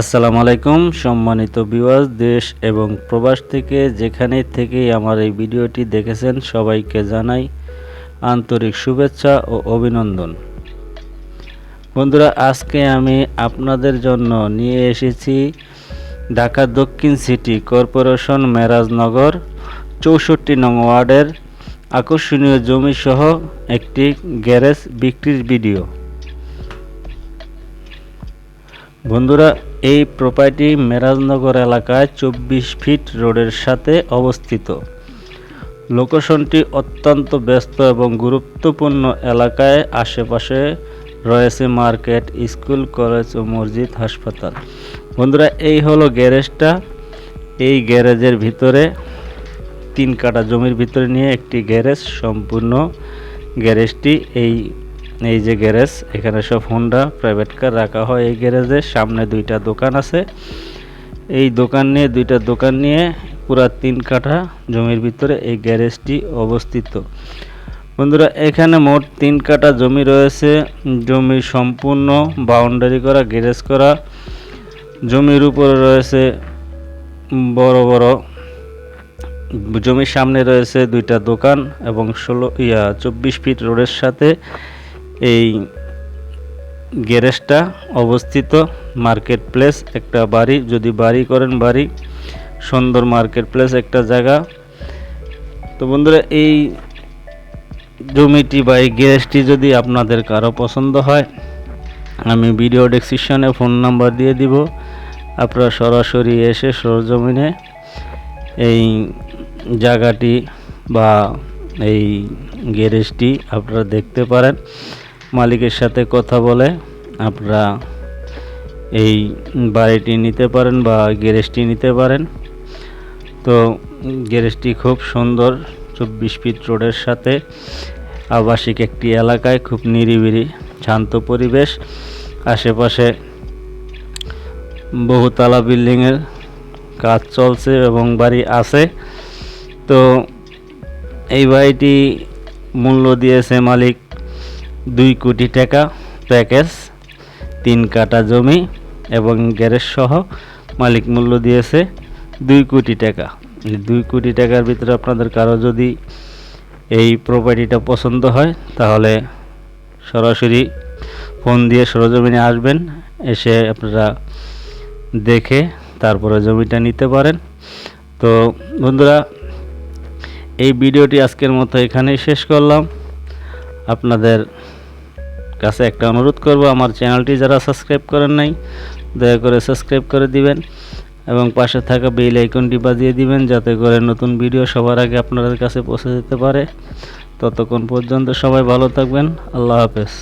আসসালামু আলাইকুম, সম্মানিত বিওয়াজ দেশ এবং প্রবাস থেকে যেখানে থেকেই আমার এই ভিডিওটি দেখেছেন, সবাইকে জানাই আন্তরিক শুভেচ্ছা ও অভিনন্দন। বন্ধুরা, আজকে আমি আপনাদের জন্য নিয়ে এসেছি ঢাকা দক্ষিণ সিটি কর্পোরেশন মেরাজনগর চৌষট্টি নং ওয়ার্ডের আকর্ষণীয় জমি সহ একটি গ্যারেজ বিক্রির ভিডিও। বন্ধুরা এই প্রপার্টি মেরাজনগর এলাকায় চব্বিশ ফিট রোডের সাথে অবস্থিত। লোকেশনটি অত্যন্ত ব্যস্ত এবং গুরুত্বপূর্ণ এলাকায় আশেপাশে রয়েছে মার্কেট, স্কুল, কলেজ ও মসজিদ, হাসপাতাল। বন্ধুরা, এই হলো গ্যারেজটা। এই গ্যারেজের ভিতরে তিন কাটা জমির ভিতরে নিয়ে একটি গ্যারেজ, সম্পূর্ণ গ্যারেজটি এই এই যে গ্যারেজ, এখানে সব হোন্ডা প্রাইভেট কার রাখা হয় এই গ্যারেজে, সামনে দুইটা দোকান আছে। এই দোকান নিয়ে, দুইটা দোকান নিয়ে পুরা তিন কাঠা জমির ভিতরে এই গ্যারেজটি অবস্থিত। বন্ধুরা, এখানে মোট তিন কাঠা জমি রয়েছে। জমি সম্পূর্ণ বাউন্ডারি করা, গ্যারেজ করা। জমির উপরে রয়েছে বড় বড়, জমির সামনে রয়েছে দুইটা দোকান এবং ষোলো, ইয়া, চব্বিশ ফিট রোডের সাথে এই গ্যারেজটা অবস্থিত মার্কেট প্লেস একটা বাড়ি, যদি বাড়ি করেন বাড়ি, সুন্দর মার্কেট প্লেস একটা জায়গা। তো বন্ধুরা, এই জমিটি বা এই গ্যারেজটি যদি আপনাদের কারও পছন্দ হয়, আমি ভিডিও ডেসক্রিপশনে ফোন নাম্বার দিয়ে দিব। আপনারা সরাসরি এসে সরজমিনে এই জায়গাটি বা এই গ্যারেজটি আপনারা দেখতে পারেন। মালিকের সাথে কথা বলে আপনারা এই বাড়িটি নিতে পারেন বা গ্যারেজটি নিতে পারেন। তো গ্যারেজটি খুব সুন্দর, চব্বিশ ফিট রোডের সাথে। আবাসিক একটি এলাকায়, খুব নিরিবিলি, শান্ত পরিবেশ। আশেপাশে বহুতলা বিল্ডিংয়ের কাজ চলছে এবং বাড়ি আছে। তো এই বাড়িটি মূল্য দিয়েছে মালিক দুই কোটি টাকা প্যাকেজ, তিন কাটা জমি এবং গ্যারেজ সহ মালিক মূল্য দিয়েছে দুই কোটি টাকা। দুই কোটি টাকার ভিতরে আপনাদের কারও যদি এই প্রপার্টিটা পছন্দ হয়, তাহলে সরাসরি ফোন দিয়ে সরজমিনে আসবেন, এসে আপনারা দেখে তারপরে জমিটা নিতে পারেন। তো বন্ধুরা, এই ভিডিওটি আজকের মতো এখানেই শেষ করলাম। আপনাদের কাছে একটা অনুরোধ করব, আমার চ্যানেলটি যারা সাবস্ক্রাইব করেন নাই, দয়া করে সাবস্ক্রাইব করে দিবেন এবং পাশে থাকা বেল আইকনটি বাজিয়ে দিবেন যাতে করে নতুন ভিডিও সবার আগে আপনাদের কাছে পৌঁছে যেতে পারে। ততক্ষণ পর্যন্ত সবাই ভালো থাকবেন। আল্লাহ হাফেজ।